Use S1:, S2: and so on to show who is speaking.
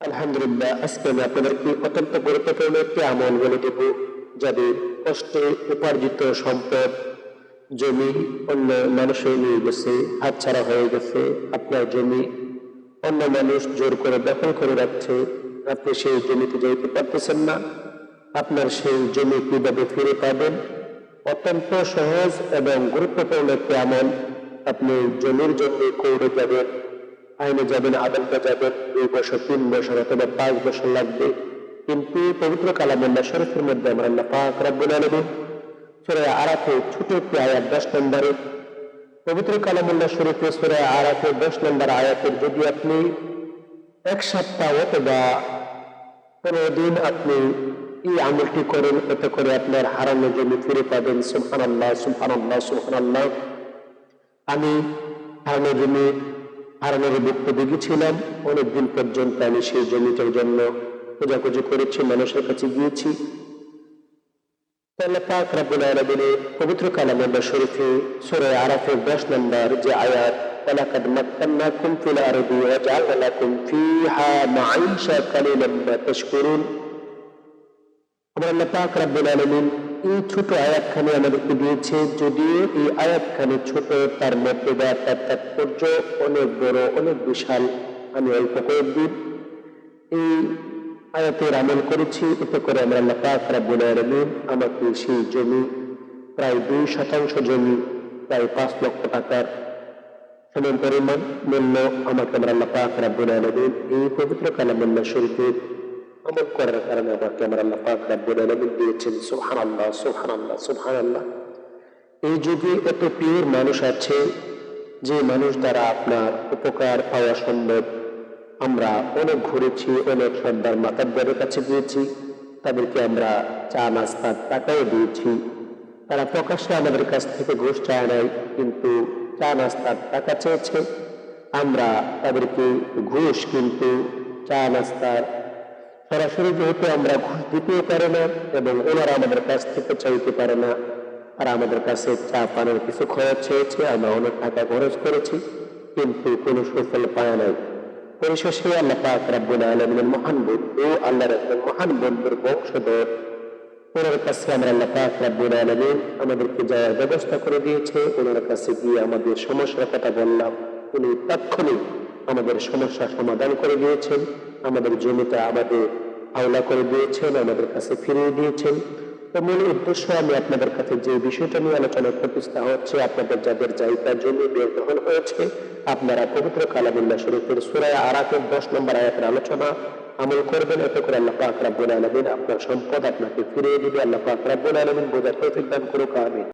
S1: আলহামদুলিল্লাহ, আজকে আমি আপনাদেরকে অত্যন্ত গুরুত্বপূর্ণ একটি আমল বলে দেব, যাদের কষ্টে উপার্জিত সম্পদ, জমি অন্য মানুষে নিয়ে গেছে, হাতছাড়া হয়ে গেছে, আপনার জমি অন্য মানুষ জোর করে দখল করে রাখছে, আপনি সেই জমিতে যেতে পারতেছেন না, আপনার সেই জমি কীভাবে ফিরে পাবেন? অত্যন্ত সহজ এবং গুরুত্বপূর্ণ একটি আমল, আপনি জমির জন্য কৌড়ে যাবেন আইনে যাবেন, আদালতে যাবেন, দুই বছর, তিন বছর অথবা পাঁচ বছর লাগবে। কিন্তু পবিত্র কালামুল্লাহ শরীফের মধ্যে আমরা আল্লাহ পাক রব্বুল আলমী সুরে আরাফে ছোট একটি আয়াত দশ নম্বরে, পবিত্র কালামুল্লাহ শরীফে সুরে আরাফে দশ নম্বর আয়াতের যদি আপনি এক সপ্তাহ অথবা পনেরো দিন আপনি এই আমলটি করেন, এতে করে আপনার হারানো জমি ফিরে পাবেন। সুহান আল্লাহ সুহান আল্লাহ সুহান আল্লাহ আমি হারানো জমি হারানোর ভুক্তভোগী ছিলাম। অনেকদিন পর্যন্ত আমি সেই জমিটার জন্য খোঁজাখুঁজি করেছি, মানুষের কাছে গিয়েছি। পবিত্র কালামুল্লাহ শরীফে সূরা আরাফের 10 নম্বর যে আয়াত আমার পাক এই ছোট আয়াতখানে আমাদেরকে দিয়েছে যদিও এই আয়াতখানে ছোট, তার মর্যাদা তার তাৎপর্য অনেক বড়, অনেক বিশাল। আমি অল্প কয়েকদিন এই আয়াতের আমল করেছি, এতে করে আমরা আল্লাহ পাক রাব্বুল আলামিন আমাকে সেই জমি, প্রায় দুই শতাংশ জমি, প্রায় পাঁচ লক্ষ টাকার সমান পরিমাণ মূল্য আমাকে আমরা আল্লাহ পাক রাব্বুল আলামিন এই পবিত্র কালামুল্লাহ শরীফের আমল করার কারণে আমরা আল্লাহ পাক রাব্বুল আলামিন দিয়েছেন সুবহানাল্লাহ সুবহানাল্লাহ সুবহানাল্লাহ এই যুগে এত পিওর মানুষ আছে যে মানুষ দ্বারা আপনার উপকার পাওয়া সম্ভব। আমরা অনেক ঘুরেছি, অনেক সর্দার মাতাব্বারের কাছে গিয়েছি, তাদেরকে আমরা চা নাস্তার টাকাও দিয়েছি। তারা প্রকাশ্যে আমাদের কাছ থেকে ঘুষ চায় নাই, কিন্তু চা, নাস্তার টাকা চেয়েছে। আমরা তাদেরকে ঘুষ, কিন্তু চা, নাস্তার সরাসরি যেহেতু আমরা ঘুষ দিতেও পারে না এবং ওনারা আমাদের কাছ থেকে চাইতে পারে না, আর আমাদের কাছে চা, পানের কিছু খরচ চেয়েছে, আমরা অনেক টাকা খরচ করেছি, কিন্তু কোনো সুফল পায় নাই। পরিশেষে আল্লাহ পাক রাব্বুল আলামিনের মহান বন্ধু আল্লাহর একজন মহান বন্ধুর বংশধর, ওনার কাছে আমরা আল্লাহ পাক রাব্বুল আলামিন আমাদেরকে যাওয়ার ব্যবস্থা করে দিয়েছে, ওনার কাছে গিয়ে আমাদের সমস্যার কথা বললাম, উনি তাৎক্ষণিক আমাদের সমস্যা সমাধান করে দিয়েছেন। আমাদের জমিটা আমাদের আওলা করে দিয়েছেন, আমাদের কাছে ফিরিয়ে দিয়েছেন। তো মূল উদ্দেশ্য আমি আপনাদের কাছে যে বিষয়টা নিয়ে আলোচনা করতেছি তা হচ্ছে আপনাদের যাদের জায়গা জমি দখল হয়েছে, আপনারা পবিত্র কালামুল্লাহ শরীফের সুরায় আরাকের দশ নম্বর আয়াতের আলোচনা আমল করবেন। এতে করে আল্লাহ পাক রাব্বুল আপনার সম্পদ আপনাকে ফিরিয়ে দিবে। আল্লাহ পাক রাব্বুল বোঝার তৌফিক দান করুক, আমিন।